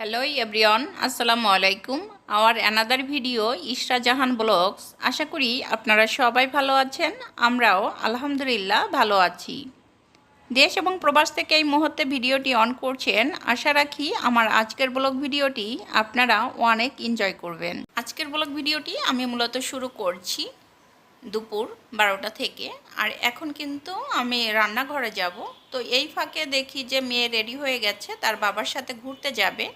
Hello everyone আসসালামু আলাইকুম our another video Ishra Jahan blogs আশা করি আপনারা সবাই ভালো আছেন আমরাও আলহামদুলিল্লাহ ভালো আছি দেশ এবং প্রবাস থেকে এই মুহূর্তে ভিডিওটি অন করছেন আশা রাখি আমার আজকের ব্লগ ভিডিওটি আপনারা অনেক এনজয় করবেন আজকের ব্লগ ভিডিওটি আমি মূলত শুরু করছি দুপুর বারোটা থেকে আর এখন কিন্তু আমি রান্নাঘরে যাব তো এই ফাঁকে দেখি যে মেয়ে রেডি হয়ে গেছে তার বাবার সাথে ঘুরতে যাবে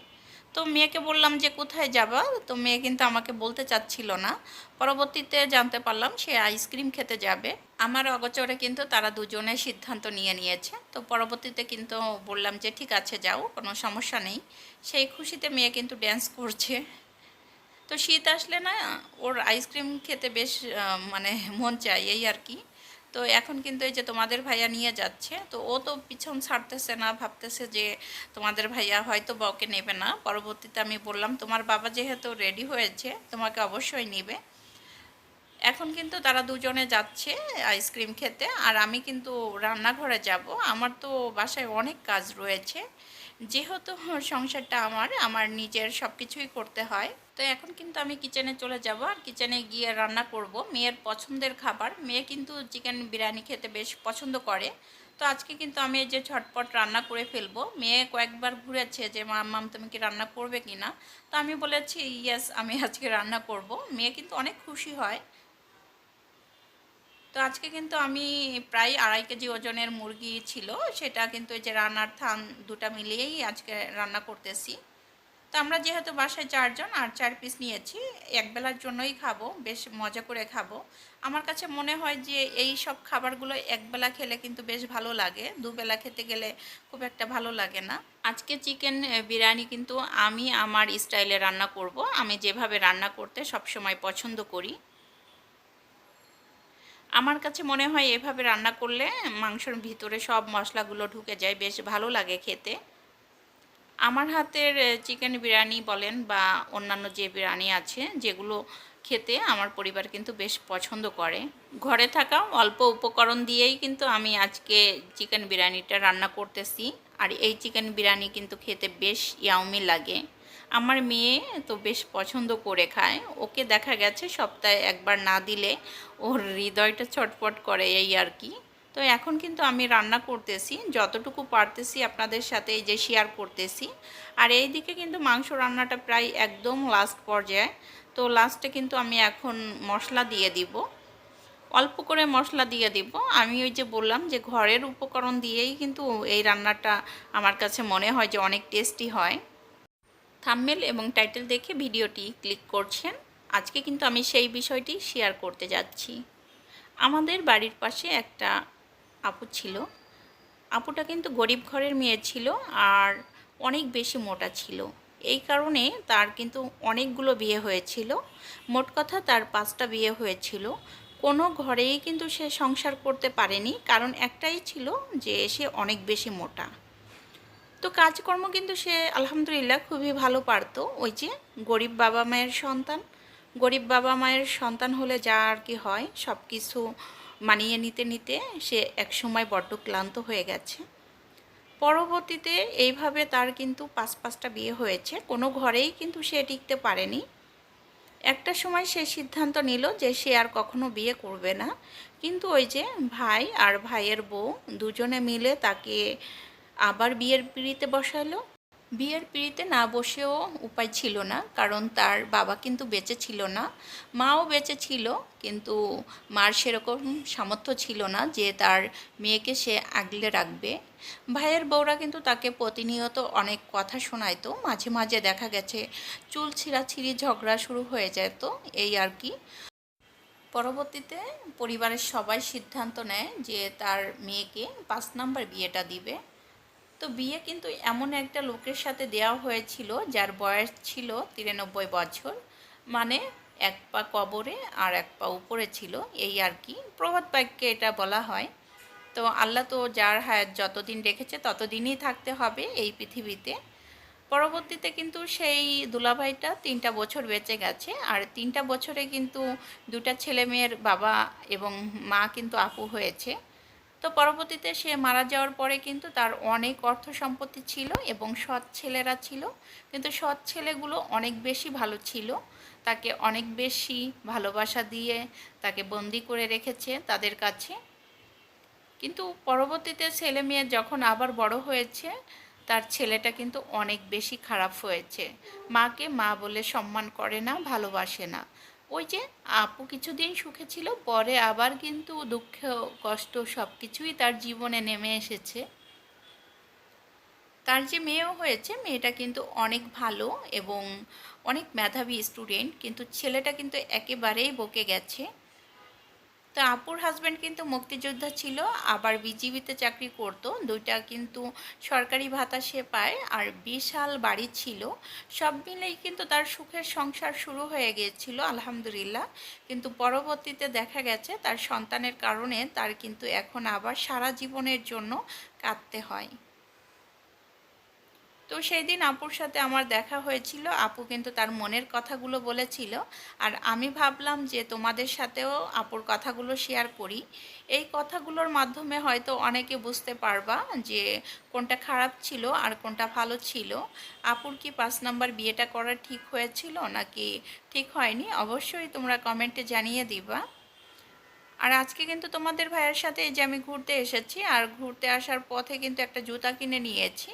তো মেয়েকে বললাম যে, কোথায় যাবা? তো মেয়ে কিন্তু আমাকে বলতে চাচ্ছিল না। পরবর্তীতে জানতে পারলাম সে আইসক্রিম খেতে যাবে। আমার অগচরে কিন্তু তারা দুজনে সিদ্ধান্ত নিয়ে নিয়েছে। তো পরবর্তীতে কিন্তু বললাম যে, ঠিক আছে, যাও, কোনো সমস্যা নেই। সেই খুশিতে মেয়ে কিন্তু ড্যান্স করছে। তো শীত আসলে না, ওর আইসক্রিম খেতে বেশ মানে মন চাই এই আর কি। তো এখন কিন্তু এই যে তোমাদের ভাইয়া নিয়ে যাচ্ছে, তো ও তো পিছন ছাড়তেছে না, ভাবতেছে যে তোমাদের ভাইয়া হয়তো বউকে নেবে না। পরবর্তীতে আমি বললাম, তোমার বাবা যেহেতু রেডি হয়েছে, তোমাকে অবশ্যই নেবে। এখন কিন্তু তারা দুজনে যাচ্ছে আইসক্রিম খেতে, আর আমি কিন্তু রান্নাঘরে যাব। আমার তো বাসায় অনেক কাজ রয়েছে। যেহেতু সংসারটা আমার আমার নিজের সব কিছুই করতে হয়, তো এখন কিন্তু আমি কিচেনে চলে যাব আর কিচেনে গিয়ে রান্না করব। মেয়ের পছন্দের খাবার। মেয়ে কিন্তু চিকেন বিরিয়ানি খেতে বেশ পছন্দ করে। তো আজকে কিন্তু আমি যে ঝটপট রান্না করে ফেলব। মেয়ে কয়েকবার ঘুরেছে যে, মা, মাম, তুমি কি রান্না করবে কি না তো আমি বলেছি ইয়েস আমি আজকে রান্না করব। মেয়ে কিন্তু অনেক খুশি হয়। তো আজকে কিন্তু আমি প্রায় আড়াই কেজি ওজনের মুরগি ছিল, সেটা কিন্তু এই যে রান্নার থান দুটা মিলিয়েই আজকে রান্না করতেছি। তো আমরা যেহেতু বাসায় চারজন আর চার পিস নিয়েছি একবেলার জন্যই খাব, বেশ মজা করে খাব। আমার কাছে মনে হয় যে এই সব খাবারগুলো একবেলা খেলে কিন্তু বেশ ভালো লাগে দুবেলা খেতে গেলে খুব একটা ভালো লাগে না। আজকে চিকেন বিরিয়ানি কিন্তু আমি আমার স্টাইলে রান্না করব। আমি যেভাবে রান্না করতে সবসময় পছন্দ করি। আমার কাছে মনে হয় এভাবে রান্না করলে মাংসের ভিতরে সব মশলাগুলো ঢুকে যায়, বেশ ভালো লাগে খেতে। আমার হাতের চিকেন বিরিয়ানি বলেন বা অন্যান্য যে বিরিয়ানি আছে, যেগুলো খেতে আমার পরিবার কিন্তু বেশ পছন্দ করে। ঘরে থাকা অল্প উপকরণ দিয়েই কিন্তু আমি আজকে চিকেন বিরিয়ানিটা রান্না করতেছি। আর এই চিকেন বিরিয়ানি কিন্তু খেতে বেশ ইয়াউমি লাগে। আমার মেয়ে তো বেশ পছন্দ করে খায়। ওকে দেখা গেছে সপ্তাহে একবার না দিলে ওর হৃদয়টা ছটফট করে এই আর কি। তো এখন কিন্তু আমি রান্না করতেছি, যতটুকু পারতেছি আপনাদের সাথে এই যে শেয়ার করতেছি। আর এই দিকে কিন্তু মাংস রান্নাটা প্রায় একদম লাস্ট পর্যায়ে। তো লাস্টে কিন্তু আমি এখন মশলা দিয়ে দিব। অল্প করে মশলা দিয়ে দিব। আমি ওই যে বললাম যে ঘরের উপকরণ দিয়েই কিন্তু এই রান্নাটা আমার কাছে মনে হয় যে অনেক টেস্টি হয়। থাম্মেল এবং টাইটেল দেখে ভিডিওটি ক্লিক করছেন। আজকে কিন্তু আমি সেই বিষয়টি শেয়ার করতে যাচ্ছি। আমাদের বাড়ির পাশে একটা আপু ছিল। আপুটা কিন্তু গরিব ঘরের মেয়ে ছিল আর অনেক বেশি মোটা ছিল। এই কারণে তার কিন্তু অনেকগুলো বিয়ে হয়েছিল। মোট কথা তার পাঁচটা বিয়ে হয়েছিল। কোনো ঘরেই কিন্তু সে সংসার করতে পারেনি। কারণ একটাই ছিল যে সে অনেক বেশি মোটা। তো কাজকর্ম কিন্তু সে, আলহামদুলিল্লাহ, খুবই ভালো পারতো। ওই যে গরিব বাবা মায়ের সন্তান, গরিব বাবা মায়ের সন্তান হলে যা আর কি হয় সব কিছু মানিয়ে নিতে নিতে সে একসময় বড্ড ক্লান্ত হয়ে গেছে। পরবর্তীতে এইভাবে তার কিন্তু পাঁচ পাঁচটা বিয়ে হয়েছে। কোনো ঘরেই কিন্তু সে টিকতে পারেনি। একটা সময় সে সিদ্ধান্ত নিল যে সে আর কখনো বিয়ে করবে না। কিন্তু ওই যে ভাই আর ভাইয়ের বউ দুজনে মিলে তাকে আবার বিয়ের পিড়িতে বসালো? বিয়ের পিড়িতে না বসেও উপায় ছিল না, কারণ তার বাবা কিন্তু বেঁচে ছিল না, মাও বেঁচে ছিল, কিন্তু মার সেরকম সামর্থ্য ছিল না যে তার মেয়েকে সে আগলে রাখবে। ভাইয়ের বউরা কিন্তু তাকে প্রতিনিয়ত অনেক কথা শোনাইতো, মাঝে মাঝে দেখা গেছে চুল ছিঁড়াছিঁড়ি ঝগড়া শুরু হয়ে যেত, এই আর কি। পরবর্তীতে পরিবারের সবাই সিদ্ধান্ত নেয় যে তার মেয়েকে পাঁচ নাম্বার বিয়েটা দিবে। তো বিয়ে কিন্তু এমন একটা লোকের সাথে দেওয়া হয়েছিল, যার বয়স ছিল তিরানব্বই বছর মানে এক পা কবরে আর এক পা উপরে ছিল, এই আর কি। প্রভাত বাক্যে এটা বলা হয়। তো আল্লাহ তো যার হায়াত যতদিন রেখেছে ততদিনই থাকতে হবে এই পৃথিবীতে। পরবর্তীতে কিন্তু সেই দুলাভাইটা তিনটা বছর বেঁচে গেছে, আর তিনটা বছরে কিন্তু দুটা ছেলে মেয়ের বাবা এবং মা কিন্তু আপু হয়েছে। তো পরবর্তীতে সে মারা যাওয়ার পরে কিন্তু তার অনেক অর্থ সম্পত্তি ছিল এবং সৎ ছেলেরা ছিল। কিন্তু সৎ ছেলেগুলো অনেক বেশি ভালো ছিল। তাকে অনেক বেশি ভালোবাসা দিয়ে তাকে বন্দি করে রেখেছে তাদের কাছে। কিন্তু পরবর্তীতে ছেলে মেয়ে যখন আবার বড় হয়েছে, তার ছেলেটা কিন্তু অনেক বেশি খারাপ হয়েছে। মাকে মা বলে সম্মান করে না, ভালোবাসে না। ওই যে আপু কিছুদিন সুখে ছিল, পরে আবার কিন্তু দুঃখ, কষ্ট সব কিছুই তার জীবনে নেমে এসেছে। তার যে মেয়েও হয়েছে, মেয়েটা কিন্তু অনেক ভালো এবং অনেক মেধাবী স্টুডেন্ট, কিন্তু ছেলেটা কিন্তু একেবারেই বকে গেছে। তো আপুর হাজব্যান্ড কিন্তু মুক্তিযোদ্ধা ছিল, আবার বিজিবিতে চাকরি করতো। দুইটা কিন্তু সরকারি ভাতা সে পায়, আর বিশাল বাড়ি ছিল। সব মিলেই কিন্তু তার সুখের সংসার শুরু হয়ে গিয়েছিল, আলহামদুলিল্লাহ। কিন্তু পরবর্তীতে দেখা গেছে, তার সন্তানের কারণে তার কিন্তু এখন আবার সারা জীবনের জন্য কাঁদতে হয়। তো সেই দিন আপুর সাথে আমার দেখা হয়েছিল। আপু কিন্তু তার মনের কথাগুলো বলেছিল। আর আমি ভাবলাম যে তোমাদের সাথেও আপুর কথাগুলো শেয়ার করি। এই কথাগুলোর মাধ্যমে হয়তো অনেকে বুঝতে পারবা যে কোনটা খারাপ ছিল আর কোনটা ভালো ছিল। আপুর কি পাঁচ নাম্বার বিয়েটা করা ঠিক হয়েছিল নাকি ঠিক হয়নি? অবশ্যই তোমরা কমেন্টে জানিয়ে দিবা। আর আজকে কিন্তু তোমাদের ভাইয়ের সাথে এই যে আমি ঘুরতে এসেছি, আর ঘুরতে আসার পথে কিন্তু একটা জুতা কিনে নিয়েছি।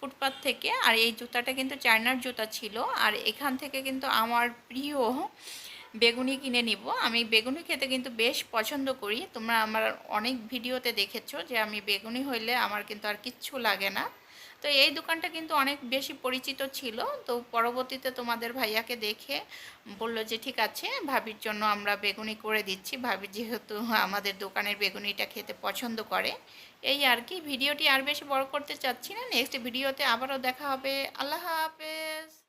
ফুটপাথ থেকে, আর এই জুতাটা কিন্তু চায়নার জুতা ছিল। আর এখান থেকে কিন্তু আমার প্রিয় বেগুনি কিনে নিব। আমি বেগুনি খেতে কিন্তু বেশ পছন্দ করি। তোমরা আমার অনেক ভিডিওতে দেখেছ যে আমি বেগুনি হইলে আমার কিন্তু আর কিচ্ছু লাগে না। তো এই দোকানটা কিন্তু অনেক বেশি পরিচিত ছিল। তো পরবর্তীতে তোমাদের ভাইয়াকে দেখে বলল যে, ঠিক আছে, ভাবির জন্য আমরা বেগুনি করে দিচ্ছি। ভাবি যেহেতু আমাদের দোকানের বেগুনিটা খেতে পছন্দ করে। এই আর কি, ভিডিওটি আর বেশি বড় করতে চাচ্ছি না। নেক্সট ভিডিওতে আবারও দেখা হবে। আল্লাহ হাফেজ।